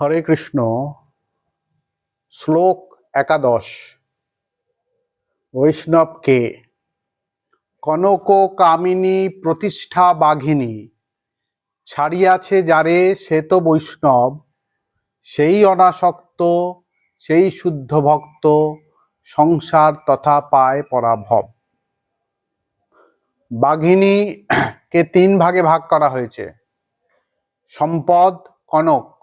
হরে কৃষ্ণ। শ্লোক একাদশ। বৈষ্ণবকে কনক কামিনী প্রতিষ্ঠা বাঘিনী। ছাড়িয়াছে যারে সে তো বৈষ্ণব। সেই অনাসক্ত, সেই শুদ্ধ ভক্ত সংসার তথা পায় পরাভব। বাঘিনীকে তিন ভাগে ভাগ করা হয়েছে। সম্পদ কনক।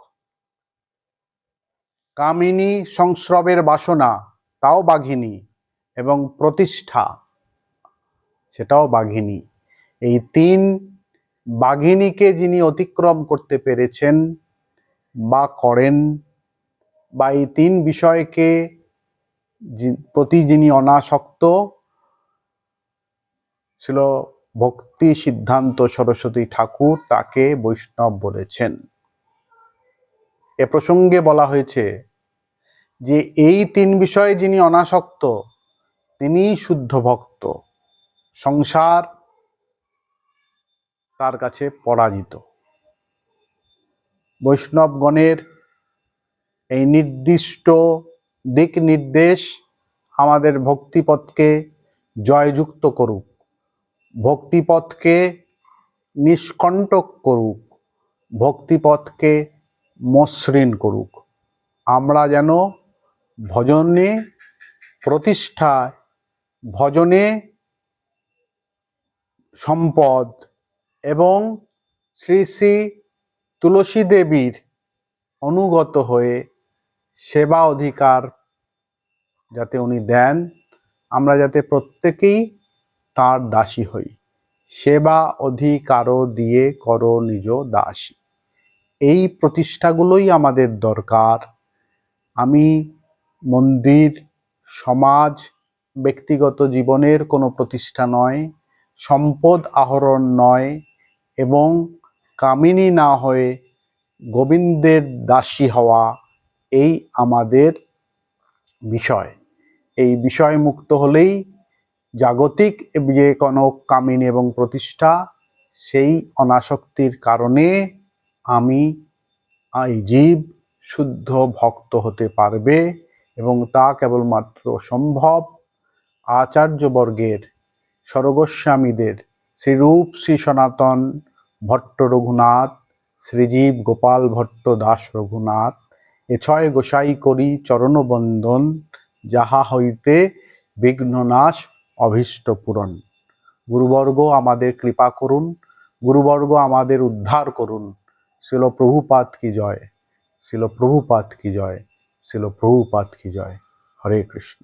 কামিনী সংস্রবের বাসনা, তাও বাঘিনী এবং প্রতিষ্ঠা, সেটাও বাঘিনী। এই তিন বাঘিনীকে যিনি অতিক্রম করতে পেরেছেন বা করেন বা এই তিন বিষয়কে প্রতি যিনি অনাসক্ত, ছিল ভক্তি সিদ্ধান্ত সরস্বতী ঠাকুর তাকে বৈষ্ণব বলেছেন। এ প্রসঙ্গে বলা হয়েছে যে এই তিন বিষয়ে যিনি অনাসক্ত তিনিই শুদ্ধ ভক্ত। সংসার তার কাছে পরাজিত। বৈষ্ণবগণের এই নির্দিষ্ট দিক নির্দেশ আমাদের ভক্তিপথকে জয়যুক্ত করুক, ভক্তিপথকে নিষ্কণ্টক করুক, ভক্তিপথকে মসৃণ করুক। আমরা যেন ভজনে প্রতিষ্ঠায় ভজনে সম্পদ এবং শ্রী শ্রী তুলসী দেবীর অনুগত হয়ে সেবা অধিকার যাতে উনি দেন, আমরা যাতে প্রত্যেকেই তার দাসী হই। সেবা অধিকারও দিয়ে করো নিজ দাসী। এই প্রতিষ্ঠাগুলোই আমাদের দরকার। আমি মন্দির, সমাজ, ব্যক্তিগত জীবনের কোনো প্রতিষ্ঠা নয়, সম্পদ আহরণ নয় এবং কামিনী না হয়ে গোবিন্দের দাসী হওয়া এই আমাদের বিষয়। এই বিষয় মুক্ত হলেই জাগতিক যে কোনো কামিনী এবং প্রতিষ্ঠা সেই অনাসক্তির কারণে আমি এই জীব, শুদ্ধ ভক্ত হতে পারবে এবং তা কেবলমাত্র সম্ভব আচার্যবর্গের, স্বর্গস্বামীদের, শ্রীরূপ শ্রী সনাতন ভট্ট রঘুনাথ, শ্রীজীব গোপাল ভট্ট দাস রঘুনাথ, এ ছয় গোসাই করি চরণবন্দন, যাহা হইতে বিঘ্ননাশ অভীষ্ট পূরণ। গুরুবর্গ আমাদের কৃপা করুন, গুরুবর্গ আমাদের উদ্ধার করুন। শিল প্রভুপাত কি জয় শিল প্রভুপাত কি জয় শিল প্রভুপাত কি জয় হরে কৃষ্ণ